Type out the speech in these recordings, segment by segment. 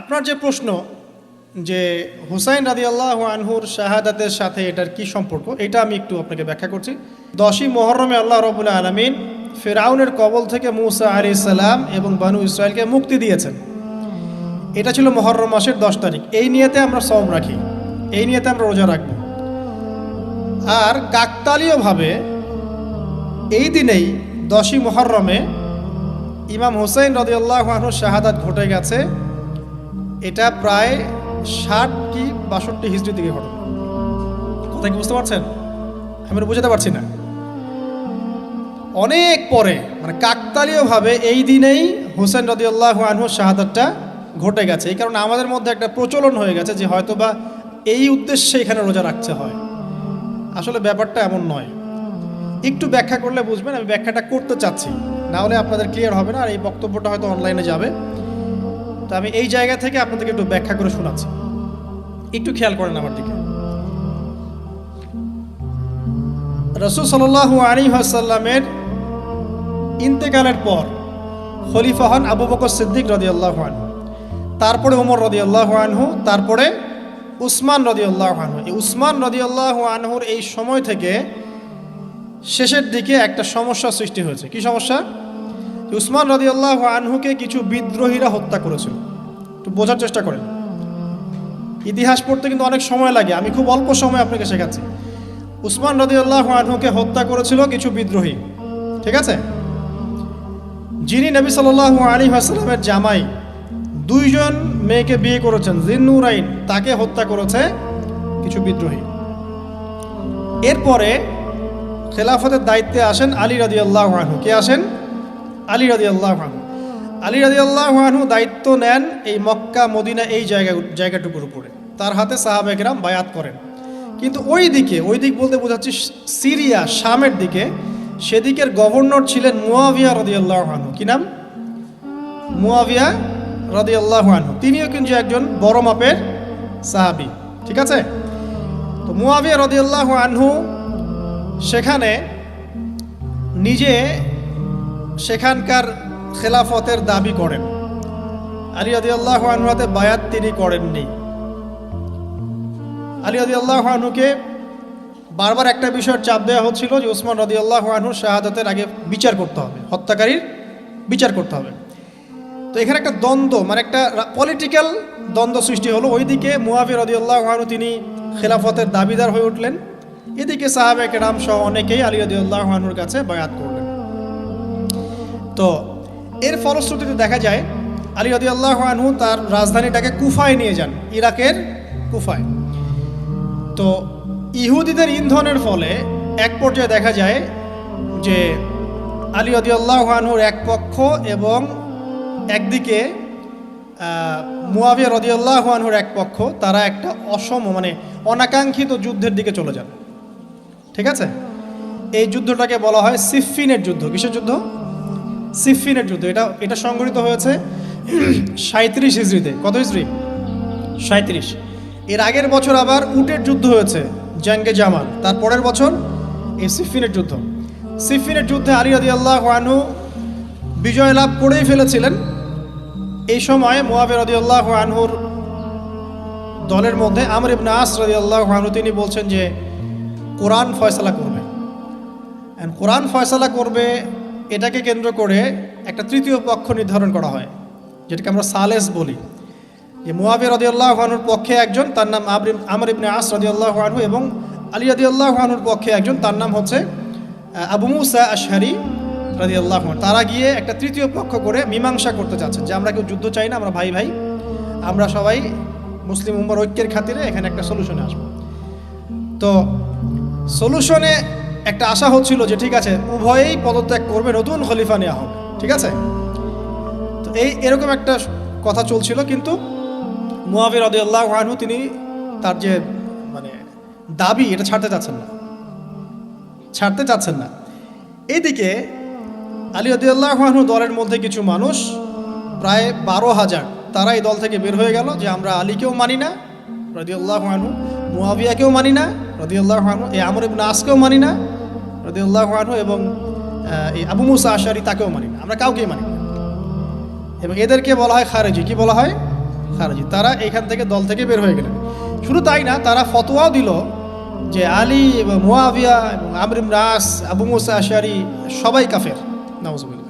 আপনার যে প্রশ্ন যে হুসাইন রাদি আল্লাহ আনহুর শাহাদাতের সাথে এটার কি সম্পর্ক, এটা আমি একটু আপনাকে ব্যাখ্যা করছি। দশই মহরমে আল্লাহ রবুল্লা আলমিন ফেরাউনের কবল থেকে মুসা আলি সালাম এবং বানু ইসরায়েলকে মুক্তি দিয়েছেন। এটা ছিল মহরম মাসের দশ তারিখ। এই নিয়েতে আমরা সম রাখি। এই নিয়েতে আমরা রোজা রাখব। আর কাকতালীয়ভাবে এই দিনেই দশই মহরমে ইমাম হুসাইন রদিয়াল্লাহ আনহুর শাহাদাত ঘটে গেছে। এটা প্রায় ষাট কি বাষট্টি হিস্ট্রি থেকে ঘটনা। কথা কি বুঝতে পারছেন? আমি বুঝাতে পারছি না। অনেক পরে মানে কাকতালীয়ভাবে এই দিনেই হোসেন রদিউল্লাহ আনহুর শাহাদাতটা ঘটে গেছে। এই কারণে আমাদের মধ্যে একটা প্রচলন হয়ে গেছে যে হয়তো বা এই উদ্দেশ্যে এখানে রোজা রাখতে হয়। আসলে ব্যাপারটা এমন নয়। একটু ব্যাখ্যা করলে বুঝবেন, আমি ব্যাখ্যাটা করতে চাচ্ছি। না হলে আপনাদের ক্লিয়ার হবে না, আর এই বক্তব্যটা হয়তো অনলাইনে যাবে। তো আমি এই জায়গা থেকে আপনাদেরকে একটু ব্যাখ্যা করে শোনাচ্ছি। একটু খেয়াল করেন আমার দিকে। রসুল সাল্লাহ আলী আসাল্লামের ইন্তেকালের পর খলিফা হন আবু বকর সিদ্দিক রদি আল্লাহ তারপরে ওমর রদি আল্লাহ আনহু, তারপরে উসমান রদি আল্লাহ আনহু। এই উসমান রদি আল্লাহ আনহুর এই সময় থেকে শেষের দিকে একটা সমস্যা সৃষ্টি হয়েছে। কি সমস্যা? উসমান রদি আল্লাহ আনহুকে কিছু বিদ্রোহীরা হত্যা করেছিল। একটু বোঝার চেষ্টা করেন। ইতিহাস পড়তে কিন্তু অনেক সময় লাগে। আমি খুব অল্প সময় আপনাকে শেখাচ্ছি। উসমান রদি আল্লাহ আনহুকে হত্যা করেছিল কিছু বিদ্রোহী। ঠিক আছে? যিনি নবী সাল আলী আসসালামের জামাই, দুইজন মেয়েকে বিয়ে করেছেন, জিন্নুরাইন, তাকে হত্যা করেছে কিছু বিদ্রোহী। এরপরে খেলাফতের দায়িত্বে আসেন আলী রাজি আল্লাহ আনহু। কে আসেন? আলী রাজি আল্লাহ আলী রাজি আল্লাহ দায়িত্ব নেন এই মক্কা, মদিনা, এই জায়গা, জায়গাটুকুর উপরে। তার হাতে সাহাবেকরাম বায়াত করেন। কিন্তু ওই দিকে, ওই দিক বলতে বোঝাচ্ছি সিরিয়া, শামের দিকে, সেদিকের গভর্নর ছিলেন মুয়াবিয়া রদি আল্লাহ আনহু। কি নাম? মুয়াবিয়া রদি আল্লাহ আনহু। তিনিও কিন্তু একজন বড় মাপের সাহাবি। ঠিক আছে? তো মুয়াবিয়া রদি আল্লাহ আনহু সেখানে নিজে সেখানকার খেলাফতের দাবি করেন। আলী আদি আল্লাহ আনহাতে বায়াত তিনি করেননি। আলী আদি আল্লাহ আনহুকে বারবার একটা বিষয়ের চাপ দেওয়া হচ্ছিল যে ওসমান রদি আল্লাহ আনহুর শাহাদাতের আগে বিচার করতে হবে, হত্যাকারীর বিচার করতে হবে। তো এখানে একটা দ্বন্দ্ব মানে একটা পলিটিক্যাল দ্বন্দ্ব সৃষ্টি হলো। ওইদিকে মুয়াফি রদি আল্লাহ আনহু তিনি খেলাফতের দাবিদার হয়ে উঠলেন। এদিকে সাহাবে কেরাম সহ অনেকেই আলী রদিউল্লাহনুর কাছে বায়াত করলেন তো এর ফলশ্রুতিতে দেখা যায় আলী রদিউল্লাহ আনহু তার রাজধানীটাকে কুফায় নিয়ে যান, ইরাকের কুফায়। তো ইহুদিদের ইন্ধনের ফলে এক পর্যায়ে দেখা যায় যে আলী রদিউল্লাহ আনহুর এক পক্ষ এবং একদিকে মুয়াবিয়া রদিউল্লাহ আনহুর এক পক্ষ, তারা একটা অসম মানে অনাকাঙ্ক্ষিত যুদ্ধের দিকে চলে যান। ঠিক আছে? এই যুদ্ধটাকে বলা হয় সিফিনের যুদ্ধ। কিসের যুদ্ধ? সিফিনের যুদ্ধ। এটা এটা সংগঠিত হয়েছে সাঁত্রিশ হিজড়িতে। কত হিজড়ি? সাঁত্রিশ এর আগের বছর আবার উটের যুদ্ধ হয়েছে, জাঙ্গে জামাল তার পরের বছর এই সিফিনের যুদ্ধ। সিফিনের যুদ্ধে আলী আদি আল্লাহ আনহু বিজয় লাভ করেই ফেলেছিলেন। এই সময় মোয়াবের রদি আল্লাহ আনহুর দলের মধ্যে আমর ইবনে আস রদি আল্লাহ আনহু, তিনি বলছেন যে, কোরআন ফয়সালা করবে। কোরআন ফয়সালা করবে এটাকে কেন্দ্র করে একটা তৃতীয় পক্ষ নির্ধারণ করা হয়, যেটাকে আমরা সালেস বলি। যে মুয়াবির রদিউল্লাহ আনুর পক্ষে একজন, তার নাম আবরিম আমর ইবনে আস রদিউল্লাহ আনহু এবং আলী রদিউল্লাহ আনুর পক্ষে একজন, তার নাম হচ্ছে আবু মুসা আশহারি রদিউল্লাহ তারা গিয়ে একটা তৃতীয় পক্ষ করে মীমাংসা করতে চাচ্ছেন যে আমরা কেউ যুদ্ধ চাই না, আমরা ভাই ভাই, আমরা সবাই মুসলিম উম্মর ঐক্যের খাতিরে এখানে একটা সলিউশনে আসব। তো সলিউশনে একটা আশা হচ্ছিল যে ঠিক আছে, উভয়েই পদত্যাগ করবে নতুন খলিফা নেওয়া হবে ঠিক আছে? তো এই এরকম একটা কথা চলছিল, কিন্তু মুয়াবির রদিউল্লাহ আনহু তিনি তার যে মানে দাবি এটা ছাড়তে চাচ্ছেন না। ছাড়তে চাচ্ছেন না। এইদিকে আলী রদিউল্লাহ আনহু দলের মধ্যে কিছু মানুষ, প্রায় বারো হাজার, তারা এই দল থেকে বের হয়ে গেল যে আমরা আলীকেও মানি না রদিউল্লাহ আনহু মুয়াবিয়াকেও মানি না রদিউল্লাহ আনহু, এই আমর ইবনে আসকেও মানি না রদিউল্লাহ আনহু এবং এই আবু মুসা আশারি তাকেও মানি না আমরা কাউকেই মানি না। এবং এদেরকে বলা হয় খারেজি। কি বলা হয়? খারেজি। তারা এখান থেকে দল থেকে বের হয়ে গেলেন। শুধু তাই না, তারা ফতোয়াও দিল যে আলী এবং মুয়াবিয়া এবং আমরিম রাস আবু মুসা আশারি সবাই কাফের। নাউজুবিল্লাহ।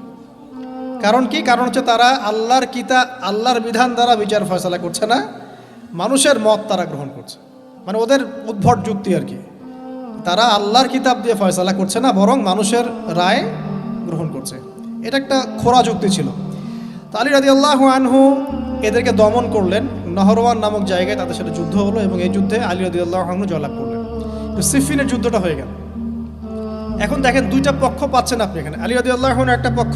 কারণ কি? কারণ হচ্ছে তারা আল্লাহর কিতা, আল্লাহর বিধান দ্বারা বিচার ফয়সলা করছে না। মানুষের মত তারা গ্রহণ করছে। মানে ওদের উদ্ভট যুক্তি আর কি। তারা আল্লাহর কিতাব দিয়ে ফয়সলা করছে না, বরং মানুষের রায় গ্রহণ করছে। এটা একটা খোরা যুক্তি ছিল। তো আলী রাজি আল্লাহ আনহু এদেরকে দমন করলেন। নহরওয়ান নামক জায়গায় তাদের সাথে যুদ্ধ হলো এবং এই যুদ্ধে আলী রাজি আল্লাহ আনহু জয়লাভ করলেন। তো সিফিনের যুদ্ধটা হয়ে গেল। এখন দেখেন দুইটা পক্ষ পাচ্ছেন আপনি এখানে। আলী রাজি আল্লাহ একটা পক্ষ,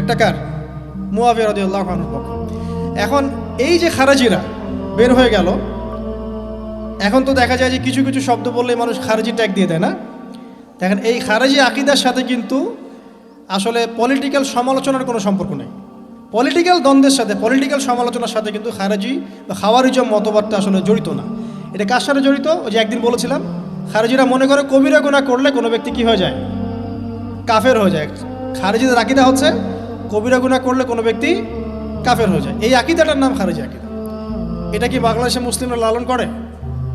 একটা কার? মুয়াবিয়া রাজি আল্লাহ পক্ষ। এখন এই যে খারাজিরা বের হয়ে গেল এখন তো দেখা যায় যে কিছু কিছু শব্দ বললে মানুষ খারাজি ট্যাগ দিয়ে দেয় না? দেখেন, এই খারেজি আকিদার সাথে কিন্তু আসলে পলিটিক্যাল সমালোচনার কোনো সম্পর্ক নেই। পলিটিক্যাল দ্বন্দ্বের সাথে পলিটিক্যাল সমালোচনার সাথে কিন্তু খারাজি বা খাওয়ারিজম মতবাদটা আসলে জড়িত না। এটা কার সাথে জড়িত? ওই যে একদিন বলেছিলাম, খারেজিরা মনে করে কবিরা গুণা করলে কোনো ব্যক্তি কি হয়ে যায়? কাফের হয়ে যায়। খারেজিদের আকিদা হচ্ছে, কবিরা গুণা করলে কোনো ব্যক্তি কাফের হয়ে যায়। এই আকিদাটার নাম খারেজি আকিদা। এটা কি বাংলাদেশে মুসলিমরা লালন করে?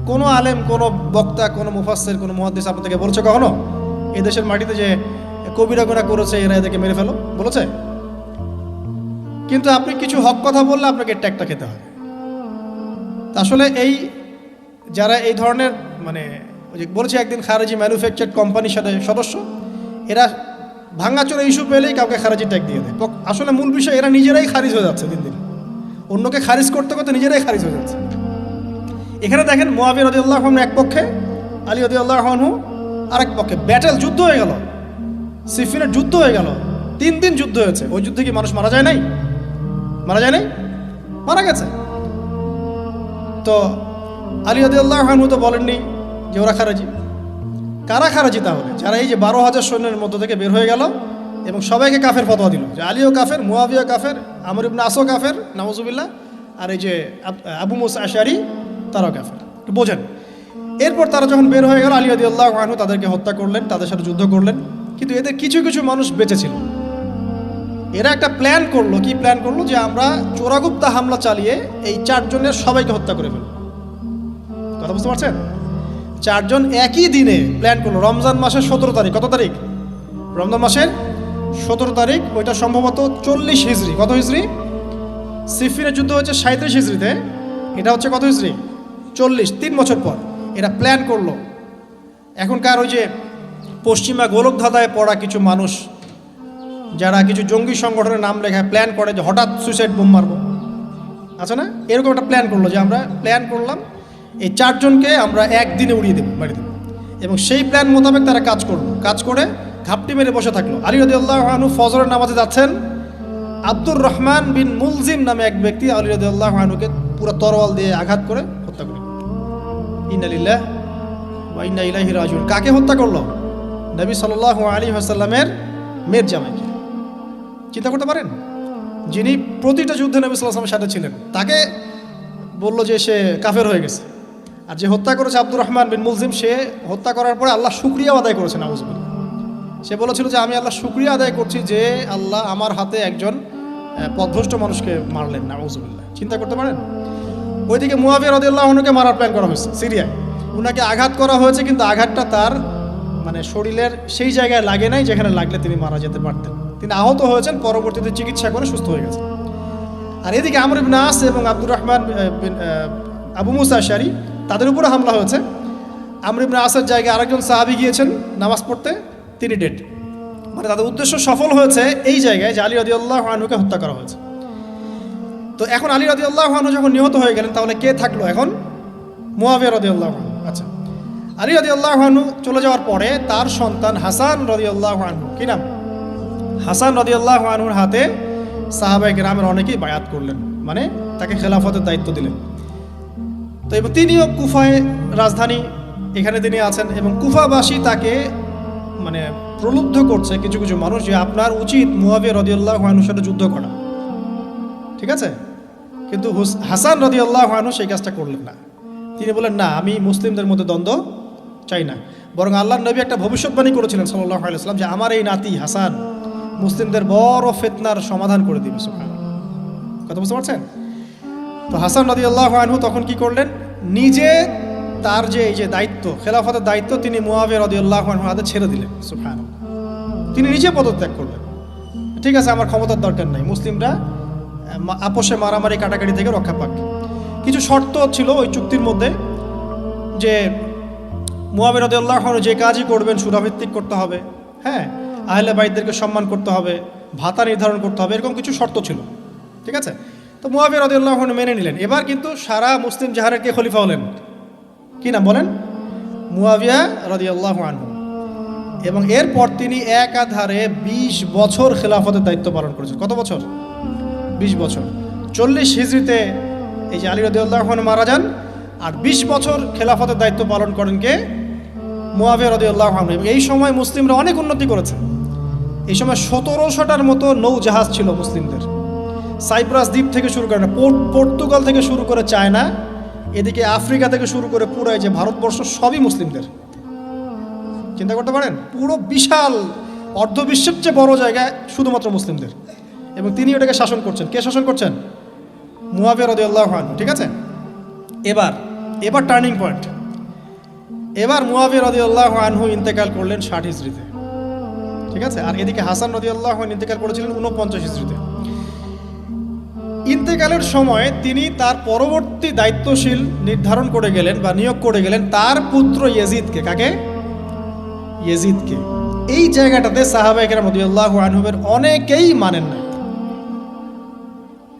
কোনো আলেম, কোনো বক্তা, কোনো মুফাসের কোনো মহাদ্দেশ আপনাদেরকে বলছে কখনো? এই দেশের মাটিতে যে কবিরা গুণা করেছে, এরা এদেরকে মেরে ফেলো, বলেছে? কিন্তু আপনি কিছু হক কথা বললে আপনাকে ট্যাগটা খেতে হবে আসলে এই যারা এই ধরনের মানে বলছে একদিন খারেজি ম্যানুফ্যাকচার কোম্পানির সাথে সদস্য, এরা ভাঙাচোরা ইস্যু পেলেই কাউকে খারেজি ট্যাগ দিয়ে দেয়। আসলে মূল বিষয়, এরা নিজেরাই খারিজ হয়ে যাচ্ছে দিন দিন। অন্যকে খারিজ করতে করতে নিজেরাই খারিজ হয়ে যাচ্ছে। এখানে দেখেন মোয়াবির রদি আল্লাহ এক পক্ষে, আলী রদি আল্লাহনহু আরেক পক্ষে। ব্যাটেল যুদ্ধ হয়ে গেল। সিফিনের যুদ্ধ হয়ে গেল। তিন দিন যুদ্ধ হয়েছে। ওই যুদ্ধে কি মানুষ মারা যায় নাই? মারা যায় নাই? মারা গেছে। তো আলী আদিউল্লাহ খানু তো বলেননি যে ওরা খারাজি। কারা খারাজি তাহলে? যারা এই যে বারো হাজার সৈন্যের মধ্য থেকে বের হয়ে গেল এবং সবাইকে কাফের ফতোয়া দিল। যে আলীও কাফের মুয়াবিয়া কাফের, আমর ইবনে আসো কাফের নওয়াজুবিল্লাহ আর এই যে আবু মুসা আশারি তারাও কাফের একটু বোঝেন। এরপর তারা যখন বের হয়ে গেল, আলী আদিউল্লাহ খানু তাদেরকে হত্যা করলেন, তাদের সাথে যুদ্ধ করলেন। কিন্তু এদের কিছু কিছু মানুষ বেঁচে ছিল। এরা একটা প্ল্যান করল। কি প্ল্যান করল? যে আমরা চোরাগুপ্তা হামলা চালিয়ে এই চারজনের সবাইকে হত্যা করে ফেলব। কথা বুঝতে পারছেন? চারজন একই দিনে প্ল্যান করল। রমজান মাসের সতেরো তারিখ, কত তারিখ? রমজান মাসের সতেরো তারিখ, ওইটা সম্ভবত চল্লিশ হিজড়ি কত হিজড়ি সিফিনের যুদ্ধ হচ্ছে সাঁত্রিশ হিজড়িতে এটা হচ্ছে কত হিজড়ি চল্লিশ, তিন বছর পর এরা প্ল্যান করল। এখনকার ওই যে পশ্চিমা গোলকধাঁধায় পড়া কিছু মানুষ, যারা কিছু জঙ্গি সংগঠনের নাম লেখায় প্ল্যান করে যে হঠাৎ সুইসাইড বোম মারবো। আছে না? এরকম একটা প্ল্যান করল যে আমরা প্ল্যান করলাম, এই চারজনকে আমরা একদিনে উড়িয়ে দেবো বাড়ি দেবো। এবং সেই প্ল্যান মোতাবেক তারা কাজ করল। কাজ করে ঘাপটি মেরে বসে থাকল। আলী রদিউল্লাহ আনু ফজরের নামাজে যাচ্ছেন। আব্দুর রহমান বিন মুলজিম নামে এক ব্যক্তি আলী রদিউল্লাহ আনুকে পুরো তরোয়াল দিয়ে আঘাত করে ইন্নালিল্লাহ ইন্না ইলাহি রাজুল কাকে হত্যা করল? নবী সাল্লাহ আলী হাসাল্লামের মেয়ের জামাইকে। চিন্তা করতে পারেন? যিনি প্রতিটা যুদ্ধে নবী সাল্লাহ সাথে ছিলেন তাকে বলল যে সে কাফের হয়ে গেছে। আর যে হত্যা করেছে আব্দুর রহমান বিন মুলজিম সে হত্যা করার পরে আল্লাহ শুক্রিয়া আদায় করেছে নাউজুবিল্লাহ। সে বলেছিল যে আমি আল্লাহ শুক্রিয়া আদায় করছি যে আল্লাহ আমার হাতে একজন আহ, পথভ্রষ্ট মানুষকে মারলেন নাউজুবিল্লাহ। চিন্তা করতে পারেন? ওইদিকে মুয়াবিয়া রদিল্লাহ অনুকে মারার প্ল্যান করা হয়েছে সিরিয়ায়। উনাকে আঘাত করা হয়েছে কিন্তু আঘাতটা তার মানে শরীরের সেই জায়গায় লাগে নাই যেখানে লাগলে তিনি মারা যেতে পারতেন। তিনি আহত হয়েছেন, পরবর্তীতে চিকিৎসা করে সুস্থ হয়ে গেছেন। আর এদিকে আমর ইবনে আস এবং আব্দুর রহমান আবু মুসা শারি তাদের উপরে হামলা হয়েছে। আমর ইবনে আসের জায়গায় আরেকজন সাহাবি গিয়েছেন নামাজ পড়তে, তিনি ডেট মানে তাদের উদ্দেশ্য সফল হয়েছে এই জায়গায় যে আলী রদিউল্লাহ আনহুকে হত্যা করা হয়েছে। তো এখন আলী রদিউল্লাহ আনহু যখন নিহত হয়ে গেলেন, তাহলে কে থাকল এখন? মুয়াবিয়া রদিউল্লাহ আনহু। আচ্ছা। আলী রদিউল্লাহ আনহু চলে যাওয়ার পরে তার সন্তান হাসান রদিউল্লাহ আনহু। কি নাম? হাসান রদিউল্লাহ আনহুর হাতে সাহাবাই গ্রামের অনেকেই বায়াত করলেন মানে তাকে খেলাফতের দায়িত্ব দিলেন। তো এবং তিনিও কুফায় রাজধানী এখানে তিনি আছেন এবং কুফাবাসী তাকে মানে প্রলুব্ধ করছে কিছু কিছু মানুষ যে আপনার উচিত মুয়াবিয়া রদিউল্লাহ আনহুর সাথে যুদ্ধ করা। ঠিক আছে? কিন্তু হুস- হাসান রদিউল্লাহ আনহু সেই কাজটা করলেন না। তিনি বলেন না, আমি মুসলিমদের মধ্যে দ্বন্দ্ব চাই না। বরং আল্লাহ নবী একটা ভবিষ্যৎবাণী করেছিলেন সাল্লাহ আলাইসলাম যে আমার এই নাতি হাসান মুসলিমদের বড় ফেতনার সমাধান করে দিবে, সুবহানাল্লাহ। কথা বুঝতে পারছেন? তো হাসান রদি আল্লাহ আনহু তখন কি করলেন? নিজে তার যে এই যে দায়িত্ব, খেলাফতের দায়িত্ব তিনি মুয়াবিয়া রদি আল্লাহ আনহু হাতে ছেড়ে দিলেন সুফান তিনি নিজে পদত্যাগ করলেন। ঠিক আছে, আমার ক্ষমতার দরকার নাই। মুসলিমরা আপোষে মারামারি কাটাকাটি থেকে রক্ষা পাক। কিছু শর্ত ছিল ওই চুক্তির মধ্যে যে মুয়াবির রদিয়াল্লাহ যে কাজই করবেন, সুরাভিত্তিক করতে হবে হ্যাঁ? আহলে বাইদদেরকে সম্মান করতে হবে, ভাতা নির্ধারণ করতে হবে, এরকম কিছু শর্ত ছিল, ঠিক আছে? তো মুয়াবির রদিয়াল্লাহ মেনে নিলেন। এবার কিন্তু সারা মুসলিম জাহারের কে খলিফা হলেন? কি নাম বলেন? মুয়াবিয়া রদিয়াল্লাহ আনহু। এবং এরপর তিনি একাধারে বিশ বছর খেলাফতের দায়িত্ব পালন করেছেন। কত বছর? বিশ বছর। চল্লিশ হিজড়িতে এই যে আলী রদিউল্লাহ মারা যান আর বিশ বছর খেলাফতের দায়িত্ব পালন করেন কে? মুয়াবিয়া রদিউল্লাহ এই সময় মুসলিমরা অনেক উন্নতি করেছে। এই সময় সতেরোশোটার মতো নৌ জাহাজ ছিল মুসলিমদের। সাইপ্রাস দ্বীপ থেকে শুরু করে পোর্ট- পর্তুগাল থেকে শুরু করে চায়না, এদিকে আফ্রিকা থেকে শুরু করে পুরো যে ভারতবর্ষ সবই মুসলিমদের। চিন্তা করতে পারেন? পুরো বিশাল অর্ধবিশ্বের চেয়ে বড় জায়গায় শুধুমাত্র মুসলিমদের। এবং তিনি ওটাকে শাসন করছেন। কে শাসন করছেন? মুয়াবিয়া রদিউল্লাহ ঠিক আছে? এবার এবার টার্নিং পয়েন্ট এবার মুয়াবিয়া রদিউল্লাহ আনহু ইন্তেকাল করলেন ষাট হিজড়িতে। ঠিক আছে? আর এদিকে হাসান রদিউল্লাহ ইন্তেকাল করেছিলেন উনপঞ্চাশ হিজড়িতে। ইন্তেকালের সময় তিনি তার পরবর্তী দায়িত্বশীল নির্ধারণ করে গেলেন বা নিয়োগ করে গেলেন তার পুত্র ইয়েজিদকে। কাকে? ইয়েজিদকে। এই জায়গাটাতে সাহাবাহিকের মদিউল্লাহ আনহুবের অনেকেই মানেন না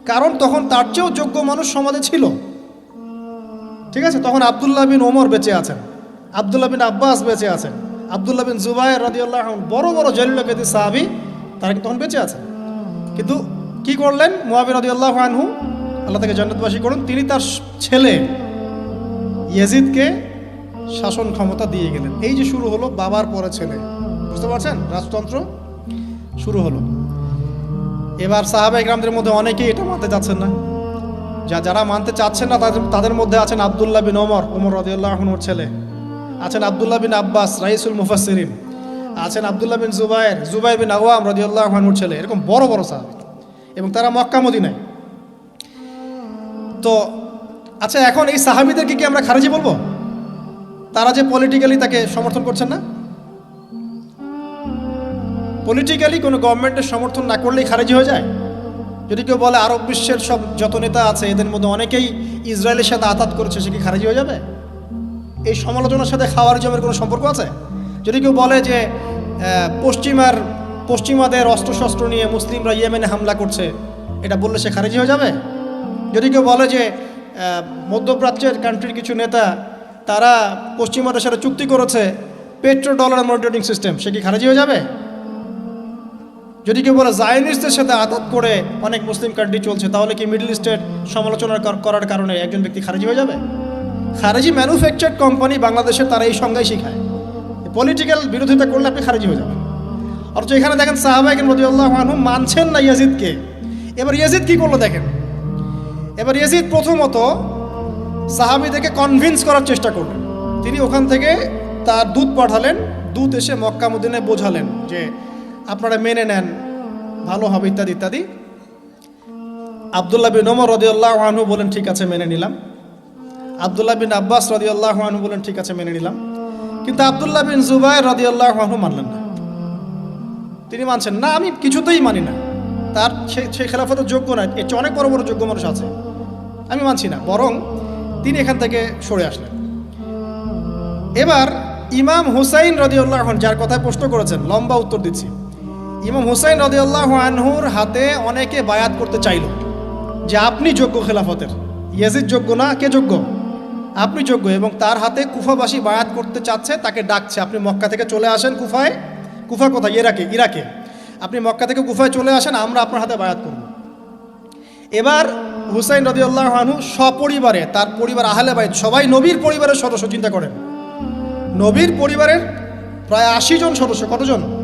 কারণ তখন তার চেয়েও যোগ্য মানুষ সমাজে ছিল। ঠিক আছে? তখন আবদুল্লাহ বিন ওমর বেঁচে আছেন। আবদুল্লাহ বিন আব্বাস বেঁচে আছেন। আবদুল্লাহ বিন জুবাইর রাদিউল্লাহ আনহু, বড় বড় জলিলকেদি সাহাবি তারা তখন বেঁচে আছেন। কিন্তু কি করলেন? মুয়াবি রাদিউল্লাহ আনহু আল্লাহ তাকে জান্নাতবাসী করুন তিনি তার ছেলে ইয়েজিদকে শাসন ক্ষমতা দিয়ে গেলেন। এই যে শুরু হলো বাবার পরে ছেলে। বুঝতে পারছেন? রাজতন্ত্র শুরু হলো। এবার সাহাবা গ্রামদের মধ্যে অনেকেই এটা মানতে চাচ্ছেন না। যা যারা মানতে চাচ্ছেন না, তাদের তাদের মধ্যে আছেন আবদুল্লাহ বিন ওমর ওমর রদিউল্লাহনুর ছেলে। আছেন আবদুল্লাহ বিন আব্বাস, রাইসুল মুফাসসিরিন। আছেন আবদুল্লাহ বিন জুবায়ের জুবাই বিন আওয়াম রদিউল্লাহনুর ছেলে। এরকম বড় বড় সাহাবি। এবং তারা মক্কা, মদিনায়। তো আচ্ছা এখন এই সাহাবিদেরকে কি আমরা খারিজি বলব? তারা যে পলিটিক্যালি তাকে সমর্থন করছেন না? পলিটিক্যালি কোনো গভর্নমেন্টের সমর্থন না করলেই খারিজি হয়ে যায়? যদি কেউ বলে আরব বিশ্বের সব যত নেতা আছে, এদের মধ্যে অনেকেই ইসরায়েলের সাথে আতাত করেছে, সে কি খারিজি হয়ে যাবে? এই সমালোচনার সাথে খাওয়ার জমের কোনো সম্পর্ক আছে? যদি কেউ বলে যে পশ্চিমার, পশ্চিমাদের অস্ত্রশস্ত্র নিয়ে মুসলিমরা ইয়েমেনে হামলা করছে, এটা বললে সে খারিজি হয়ে যাবে? যদি কেউ বলে যে মধ্যপ্রাচ্যের কান্ট্রির কিছু নেতা, তারা পশ্চিমাদের সাথে চুক্তি করেছে পেট্রো ডলার মনিটরিং সিস্টেম সে কি খারিজি হয়ে যাবে? যদি কেউ বলে জায়নিস্টদের সাথে আঘাত করে অনেক মুসলিম কান্ট্রি চলছে, তাহলে কি মিডল ইস্টের সমালোচনা করার কারণে একজন ব্যক্তি খারিজি হয়ে যাবে? খারিজি ম্যানুফ্যাকচার কোম্পানি বাংলাদেশে তারা এই সংজ্ঞাই শেখায়। পলিটিক্যাল বিরোধিতা করলে আপনি খারিজি হয়ে যাবেন। অথচ এখানে দেখেন সাহাবাহিক রদিউল্লাহ আনহু মানছেন না ইয়াজিদকে। এবার ইয়াজিদ কি করল দেখেন? এবার ইয়াজিদ প্রথমত সাহাবিদেরকে কনভিন্স করার চেষ্টা করলেন। তিনি ওখান থেকে তার দুধ পাঠালেন দুধ এসে মক্কা মদিনায় বোঝালেন যে আপনারা মেনে নেন। ভালো হবে ইত্যাদি ইত্যাদি। আবদুল্লাহ বিন ওমর রদিউল্লাহ আনহু বলেন, ঠিক আছে, মেনে নিলাম। আবদুল্লাহ বিন আব্বাস রদিউল্লাহ আনহু বলেন, ঠিক আছে, মেনে নিলাম। কিন্তু আবদুল্লাহ বিন জুবাই রদিউল্লাহ আনহু মানলেন না। তিনি মানছেন, না, আমি কিছুতেই মানি না। তার সেই খেলাফতের যোগ্য নয়। এর চেয়ে অনেক বড় বড় যোগ্য মানুষ আছে। আমি মানছি না। বরং তিনি এখান থেকে সরে আসলেন। এবার ইমাম হুসাইন রদিউল্লাহ যার কথায় প্রশ্ন করেছেন, লম্বা উত্তর দিচ্ছি। ইমাম হুসাইন রদিউল্লাহ আনহুর হাতে অনেকে বায়াত করতে চাইল যে আপনি যোগ্য খেলাফতের। ইয়াজিদ যোগ্য না? কে যোগ্য? আপনি যোগ্য এবং তার হাতে কুফাবাসী বায়াত করতে চাচ্ছে, তাকে ডাকছে। আপনি মক্কা থেকে চলে আসেন কুফায়? কুফা কোথায়? ইরাকে ইরাকে। আপনি মক্কা থেকে কুফায় চলে আসেন, আমরা আপনার হাতে বায়াত করব। এবার হুসাইন রদিউল্লাহ আনহু সপরিবারে, তার পরিবার আহলে বাইত, সবাই নবীর পরিবারের সদস্য, চিন্তা করেন। নবীর পরিবারের প্রায় আশি জন সদস্য, কতজন?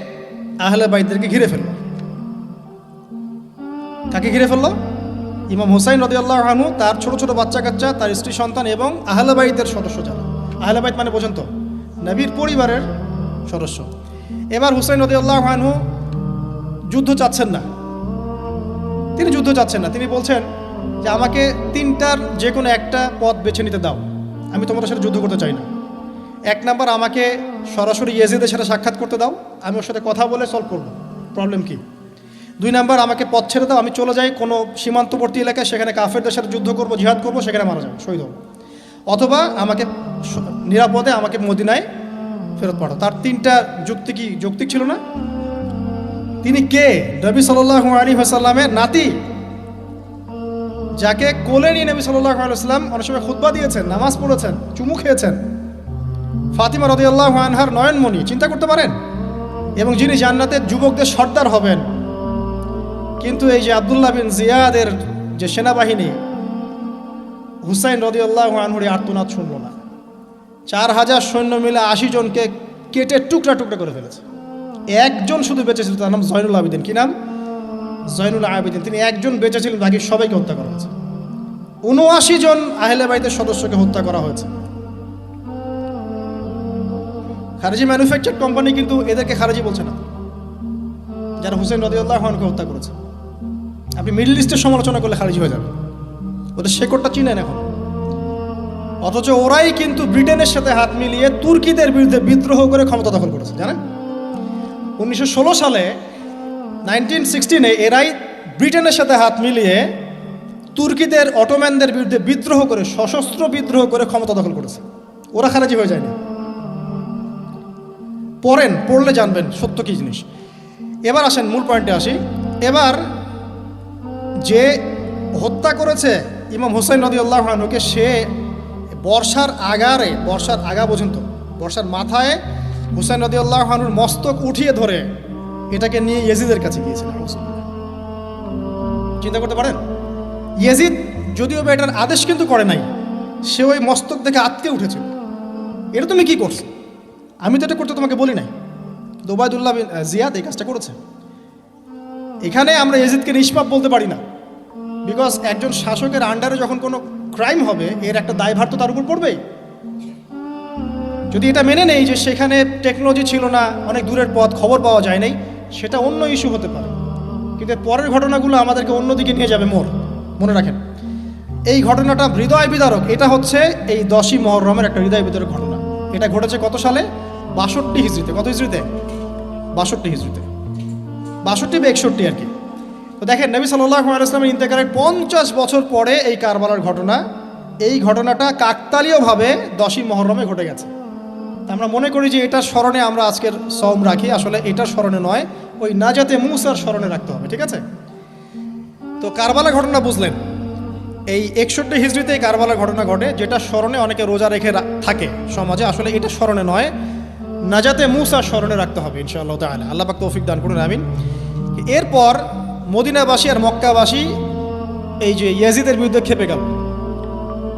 আহলে বাইদেরকে ঘিরে ফেলল। কাকে ঘিরে ফেলল? ইমাম হুসাইন রদি আল্লাহ আনহু, তার ছোট ছোট বাচ্চা কাচ্চা তার স্ত্রী, সন্তান এবং আহলাবাইদের সদস্য যারা। আহলাবাইদ মানে বোঝেন তো, নবীর পরিবারের সদস্য। এবার হুসাইন রদি আল্লাহ আনহু যুদ্ধ চাচ্ছেন না। তিনি যুদ্ধ চাচ্ছেন না। তিনি বলছেন যে, আমাকে তিনটার যে কোনো একটা পথ বেছে নিতে দাও। আমি তোমাদের সাথে যুদ্ধ করতে চাই না। এক নাম্বার আমাকে সরাসরি ইয়েজিদের সাথে সাক্ষাৎ করতে দাও, আমি ওর সাথে কথা বলে সলভ করব। প্রবলেম কি? দুই নাম্বার আমাকে পথ ছেড়ে দাও, আমি চলে যাই কোনো সীমান্তবর্তী এলাকায়, সেখানে কাফেরদের সাথে যুদ্ধ করব, জিহাদ করব, সেখানে মারা যাব, শহীদ অথবা আমাকে নিরাপদে আমাকে মদিনায় ফেরত পাঠাও। তার তিনটা যুক্তি কি, যৌক্তিক ছিল না? তিনি কে? নবী সাল্লাহ আলী হাসাল্লামের নাতি। যাকে কোলে নিয়ে নবী সাল্লাহ আলাইসাল্লাম অনেক সময় খুতবা দিয়েছেন, নামাজ পড়েছেন, চুমু খেয়েছেন। ফাতিমা রদিয়াল্লাহ আনহার নয়নমণি, চিন্তা করতে পারেন? এবং যিনি জান্নাতের যুবকদের সর্দার হবেন, কিন্তু এই যে আবদুল্লাহ বিন জিয়াদের যে সেনাবাহিনী, হুসাইন রদিউল্লাহ আনহুরি আর্তনাদ শুনল না। চার হাজার সৈন্য মিলে আশি জনকে কেটে টুকরা টুকরা করে ফেলেছে। একজন শুধু বেঁচে ছিল তার নাম জয়নুল আবেদিন। কি নাম? জয়নুল আবেদিন। তিনি একজন বেঁচে ছিলেন, বাকি সবাইকে হত্যা করা হয়েছে। উনআশি জন আহলে বাইতের সদস্যকে হত্যা করা হয়েছে। খারেজি ম্যানুফ্যাকচার কোম্পানি কিন্তু এদেরকে খারেজি বলছে না। যারা হুসেন রদিউল্লাহ হত্যা করেছে। আপনি মিডল ইস্টের সমালোচনা করলে খারিজ হয়ে যাবে। ওদের শেকড়টা চিনেন এখন। অথচ ওরাই কিন্তু ব্রিটেনের সাথে হাত মিলিয়ে তুর্কিদের বিরুদ্ধে বিদ্রোহ করে ক্ষমতা দখল করেছে, জানেন? উনিশশো ষোলো সালে নাইনটিন সিক্সটিনে এরাই ব্রিটেনের সাথে হাত মিলিয়ে তুর্কিদের অটোম্যানদের বিরুদ্ধে বিদ্রোহ করে সশস্ত্র বিদ্রোহ করে ক্ষমতা দখল করেছে। ওরা খারাজি হয়ে যায়নি। পড়েন, পড়লে জানবেন সত্য কী জিনিস। এবার আসেন মূল পয়েন্টে আসি। এবার যে হত্যা করেছে ইমাম হোসেন নদী আল্লাহ আনহুকে, সে বর্ষার আগারে, বর্ষার আগা পর্যন্ত, বর্ষার মাথায় হুসেন নদী আল্লাহ আনহুর মস্তক উঠিয়ে ধরে এটাকে নিয়ে ইয়েজিদের কাছে গিয়েছিলেন চিন্তা করতে পারেন? ইয়েজিদ যদিও বা এটার আদেশ কিন্তু করে নাই, সে ওই মস্তক দেখে আটকে উঠেছিল। এটা তুমি কি করছ? আমি তো এটা করতে তোমাকে বলি নাই দোবায়দুল্লাহ জিয়াদ এই কাজটা করেছে। এখানে আমরা ইয়েজিদকে নিষ্পাপ বলতে পারি না বিকজ একজন শাসকের আন্ডারে যখন কোনো ক্রাইম হবে, এর একটা দায়ভার তো তার উপর পড়বেই। যদি এটা মেনে নেই যে সেখানে টেকনোলজি ছিল না, অনেক দূরের পথ, খবর পাওয়া যায় নাই, সেটা অন্য ইস্যু হতে পারে। কিন্তু পরের ঘটনাগুলো আমাদেরকে অন্যদিকে নিয়ে যাবে মোর মনে রাখেন। এই ঘটনাটা হৃদয় বিদারক, এটা হচ্ছে এই দশই মহরমের একটা হৃদয় বিদারক ঘটনা। এটা ঘটেছে কত সালে? বাষট্টি হিজড়িতে, কত হিজড়িতে? বাষট্টি হিজড়িতে। বাষট্টি বা একষট্টি আর কি। তো দেখেন, নবী সাল্লাহ আলাইসলামের ইন্তেকারের পঞ্চাশ বছর পরে এই কারবালার ঘটনা, এই ঘটনাটা কাকতালীয়ভাবে দশই মহরমে ঘটে গেছে। আমরা মনে করি যে এটার স্মরণে আমরা আজকের সম রাখি। আসলে এটার স্মরণে নয়, ওই নাজাতে মুসার স্মরণে রাখতে হবে, ঠিক আছে? তো কারবালা ঘটনা বুঝলেন। এই একষট্টি হিজড়িতে এই কারবালার ঘটনা ঘটে, যেটা স্মরণে অনেকে রোজা রেখে থাকে সমাজে। আসলে এটা স্মরণে নয় নাজাতে মুসা স্মরণে রাখতে হবে, ইনশাআল্লাহ তাহলে আল্লাহ পাক তৌফিক দান করুন, আমিন। এরপর মদিনাবাসী আর মক্কাবাসী এই যে ইয়াজিদের বিরুদ্ধে খেপে গেল।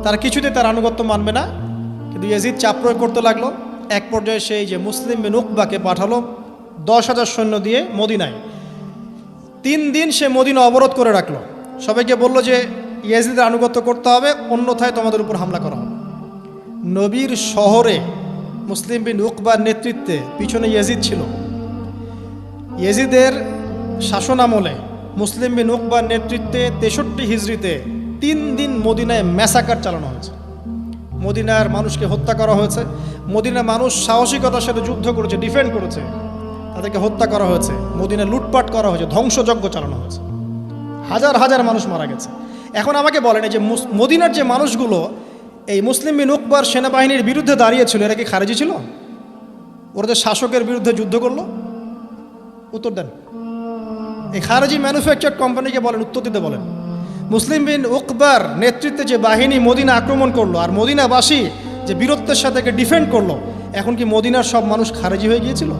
তারা কিছুতে তার আনুগত্য মানবে না, কিন্তু ইয়াজিদ চাপ প্রয়োগ করতে লাগল। এক পর্যায়ে সেই যে মুসলিম বিন উকবাকে পাঠালো দশ হাজার সৈন্য দিয়ে মদিনায়। তিন দিন সে মদিনা অবরোধ করে রাখল। সবাইকে বলল যে, ইয়াজিদের আনুগত্য করতে হবে, অন্যথায় তোমাদের উপর হামলা করা হবে। নবীর শহরে মুসলিম বিন উকবার নেতৃত্বে পিছনে ইয়াজিদ ছিল। ইয়েজিদের শাসনামলে মুসলিম বিন উকবার নেতৃত্বে তেষট্টি হিজড়িতে তিন দিন মদিনায় ম্যাসাকার চালানো হয়েছে। মদিনার মানুষকে হত্যা করা হয়েছে। মদিনার মানুষ সাহসিকতার সাথে যুদ্ধ করেছে ডিফেন্ড করেছে। তাদেরকে হত্যা করা হয়েছে। মদিনায় লুটপাট করা হয়েছে, ধ্বংসযজ্ঞ চালানো হয়েছে। হাজার হাজার মানুষ মারা গেছে। এখন আমাকে বলেন যে মদিনার যে মানুষগুলো এই মুসলিম বিন উকবার সেনাবাহিনীর বিরুদ্ধে দাঁড়িয়েছিল। এরা কি খারেজি ছিল? ওরা যে শাসকের বিরুদ্ধে যুদ্ধ করল? উত্তর দেন। এই খারেজি ম্যানুফ্যাকচার কোম্পানিকে বলেন, উত্তর দিতে বলেন। মুসলিম বিন উকবার নেতৃত্বে যে বাহিনী মদিনা আক্রমণ করল আর মদিনাবাসী যে বীরত্বের সাথে ডিফেন্ড করল, এখন কি মদিনার সব মানুষ খারেজি হয়ে গিয়েছিল?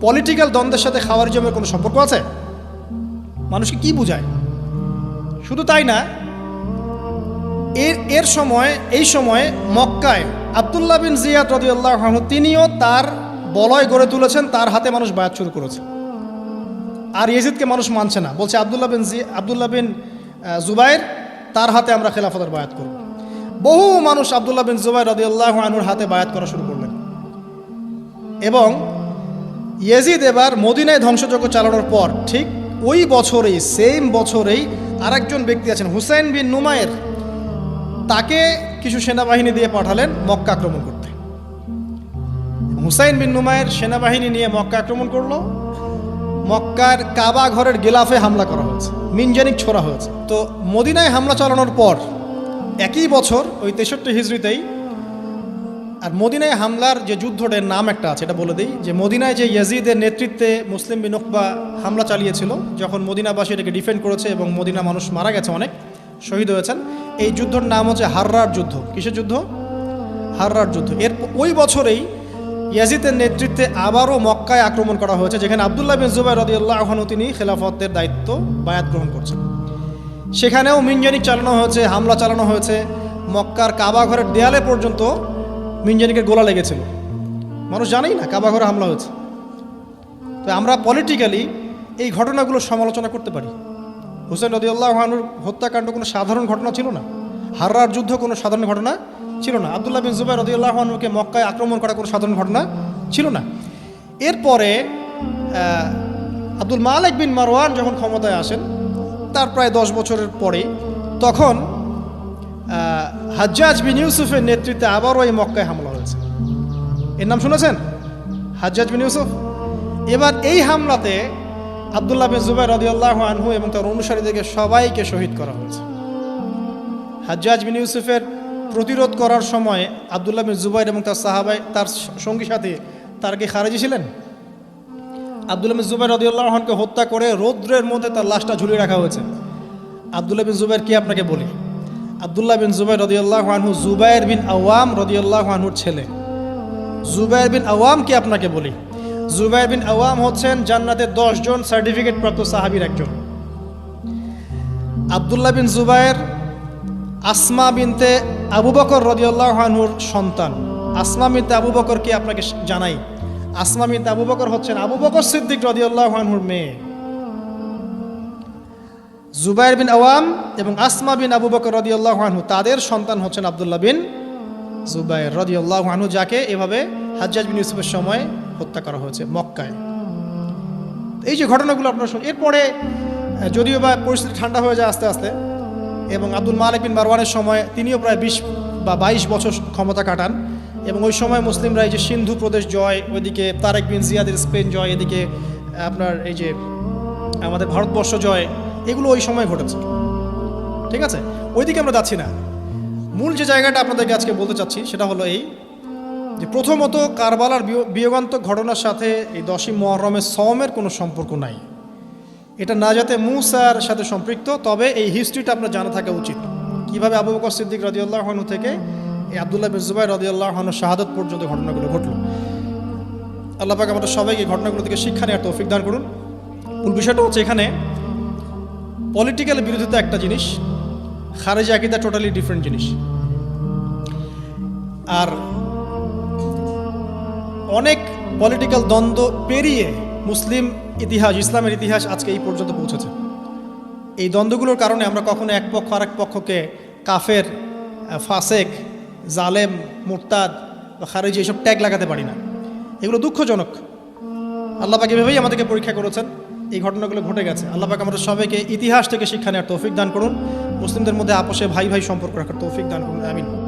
পলিটিক্যাল দ্বন্দ্বের সাথে খাওয়ারিজমের কোনো সম্পর্ক আছে? মানুষকে কি বুঝায়? শুধু তাই না এর এর সময়, এই সময়ে মক্কায় আবদুল্লাহ বিন জিয়াদ রদিউল্লাহ তিনিও তার বলয় গড়ে তুলেছেন, তার হাতে মানুষ বায়াত শুরু করেছে। আর ইয়েজিদকে মানুষ মানছে না। বলছে আবদুল্লাহ বিন জি, আবদুল্লাহ বিন জুবাইর, তার হাতে আমরা খেলাফতের বায়াত করব। বহু মানুষ আবদুল্লাহ বিন জুবাইর রদিউল্লাহ আনুর হাতে বায়াত করা শুরু করলেন। এবং ইয়েজিদ এবার মদিনায় ধ্বংসযজ্ঞ চালানোর পর ঠিক ওই বছরেই সেম বছরেই আরেকজন ব্যক্তি আছেন, হুসাইন বিন নুমায়ের তাকে কিছু সেনাবাহিনী দিয়ে পাঠালেন মক্কা আক্রমণ করতে। হুসাইন বিন নুমায়ের সেনাবাহিনী নিয়ে মক্কা আক্রমণ করল। মক্কার কাবা ঘরের গিলাফে হামলা করা হয়েছে, মিনজানিক ছোড়া হয়েছে। তো মদিনায় হামলা চালানোর পর একই বছর, ওই তেষট্টি হিজড়িতেই আর মদিনায় হামলার যে যুদ্ধটার নাম একটা আছে, এটা বলে দিই, যে মদিনায় যে ইয়াজিদের নেতৃত্বে মুসলিম বিনকবা হামলা চালিয়েছিল, যখন মদিনাবাসী এটাকে ডিফেন্ড করেছে এবং মদিনা মানুষ মারা গেছে অনেক শহীদ হয়েছেন। এই যুদ্ধর নাম হচ্ছে হাররার যুদ্ধ। কিসের যুদ্ধ? হাররার যুদ্ধ। এর ওই বছরেই ইয়াজিদের নেতৃত্বে আবারও মক্কায় আক্রমণ করা হয়েছে, যেখানে আবদুল্লাহ বিন জুবাই রদিউল্লাহ আহনু তিনি খেলাফতের দায়িত্ব বায়াত গ্রহণ করছেন। সেখানেও মিনজানিক চালানো হয়েছে, হামলা চালানো হয়েছে। মক্কার কাবা ঘরের দেয়ালে পর্যন্ত মিনজানিকের গোলা লেগেছিল। মানুষ জানেই না, কাবা ঘরে হামলা হয়েছে। তো আমরা পলিটিক্যালি এই ঘটনাগুলো সমালোচনা করতে পারি। হুসেন রদিউল্লাহ আহনুর হত্যাকাণ্ড কোনো সাধারণ ঘটনা ছিল না? হাররার যুদ্ধ কোনো সাধারণ ঘটনা ছিল না? আবদুল্লাহ বিন জুবাই রদিউল্লাহ আহনুকে মক্কায় আক্রমণ করা কোনো সাধারণ ঘটনা ছিল না। এরপরে আব্দুল মালিক বিন মারওয়ান যখন ক্ষমতায় আসেন, তার প্রায় দশ বছরের পরে, তখন হাজ্জাজ বিন ইউসুফের নেতৃত্বে আবারও এই মক্কায় হামলা হয়েছে। এর নাম শুনেছেন? হাজ্জাজ বিন ইউসুফ। এবার এই হামলাতে আবদুল্লাহ বিন জুবাই রদিয়াল্লাহ আনহু এবং তার অনুসারীদেরকে সবাইকে শহীদ করা হয়েছে। হাজ্জাজ বিন ইউসুফের প্রতিরোধ করার সময় আবদুল্লাহ বিন জুবাইর এবং তার সাহাবাই, তার সঙ্গী সাথে, তার কি খারেজি ছিলেন? আবদুল্লাহ বিন জুবাইর রদিউল্লাহ আহনকে হত্যা করে রৌদ্রের মধ্যে তার লাশটা ঝুলিয়ে রাখা হয়েছে। আবদুল্লাহ বিন জুবাইর কি আপনাকে বলি? আবদুল্লাহ বিন জুবাইর রদিউল্লাহ আনহু জুবাইর বিন আওয়াম রদিউল্লাহ আনহুর ছেলে। জুবাইর বিন আওয়াম কি আপনাকে বলি? জুবাইর বিন আওয়াম হচ্ছেন জান্নাতের জন সার্টিফিকেট প্রাপ্ত সাহাবীর একজন। আবদুল্লাহ বিন জুবাইর আসমা বিনতে আবু বকর রদিউল্লাহ আনহুর সন্তান। আসমা বিনতে আবু বকর কি আপনাকে জানাই? আসমা বিনতে আবু বকর হচ্ছেন আবু বকর সিদ্দিক রদিউল্লাহ আনহুর মেয়ে। জুবাইর বিন আওয়াম এবং আসমা বিন আবু বকর রদিউল্লাহ আনহু, তাদের সন্তান হচ্ছেন আবদুল্লাহ বিন জুবাইর রদিউল্লাহ আনহু, যাকে এভাবে হাজ্জাজ বিন ইউসুফের সময় হত্যা করা হয়েছে মক্কায়। এই যে ঘটনাগুলো আপনার শুন এরপরে যদিও বা পরিস্থিতি ঠান্ডা হয়ে যায় আস্তে আস্তে, এবং আব্দুল মালিক বিন মারওয়ানের সময় তিনিও প্রায় বিশ বা বাইশ বছর ক্ষমতা কাটান, এবং ওই সময় মুসলিমরা এই যে সিন্ধু প্রদেশ জয়, ওইদিকে তারেক বিন জিয়াদের স্পেন জয়, এদিকে আপনার এই যে আমাদের ভারতবর্ষ জয়, এগুলো ওই সময় ঘটেছে। ঠিক আছে? ওইদিকে আমরা যাচ্ছি না। মূল যে জায়গাটা আপনাদেরকে আজকে বলতে চাচ্ছি, সেটা হলো এই যে প্রথমত কারবালার বিয়- বিয়োগান্তক ঘটনার সাথে এই দশই মহরমের সমের কোনো সম্পর্ক নাই। এটা না যাতে মুসার সাথে সম্পৃক্ত, তবে এই হিস্ট্রিটা আপনার জানা থাকা উচিত। কীভাবে আবু বকর সিদ্দিক রদিউল্লাহনু থেকে এই আবদুল্লাহ বিন জুবাই রদিউল্লাহনু শাহাদত পর্যন্ত ঘটনাগুলো ঘটলো। আল্লাহ পাক আমাদের সবাইকে এই ঘটনাগুলো থেকে শিক্ষা নেওয়ার তৌফিক দান করুন। মূল বিষয়টা হচ্ছে এখানে পলিটিক্যাল বিরোধিতা একটা জিনিস, খারেজি আকিদা টোটালি ডিফারেন্ট জিনিস। আর অনেক পলিটিক্যাল দ্বন্দ্ব পেরিয়ে মুসলিম ইতিহাস, ইসলামের ইতিহাস আজকে এই পর্যন্ত পৌঁছেছে। এই দ্বন্দ্বগুলোর কারণে আমরা কখনো এক পক্ষ আরেক পক্ষকে কাফের ফাসেক, জালেম, মুরতাদ বা খারেজি এইসব ট্যাগ লাগাতে পারি না। এগুলো দুঃখজনক। আল্লাহ পাক এভাবেই আমাদেরকে পরীক্ষা করেছেন। এই ঘটনাগুলো ঘটে গেছে। আল্লাহ পাক আমাদের সবাইকে ইতিহাস থেকে শিক্ষা নেওয়ার তৌফিক দান করুন। মুসলিমদের মধ্যে আপোষে ভাই ভাই সম্পর্ক রাখার তৌফিক দান করুন। আমিন।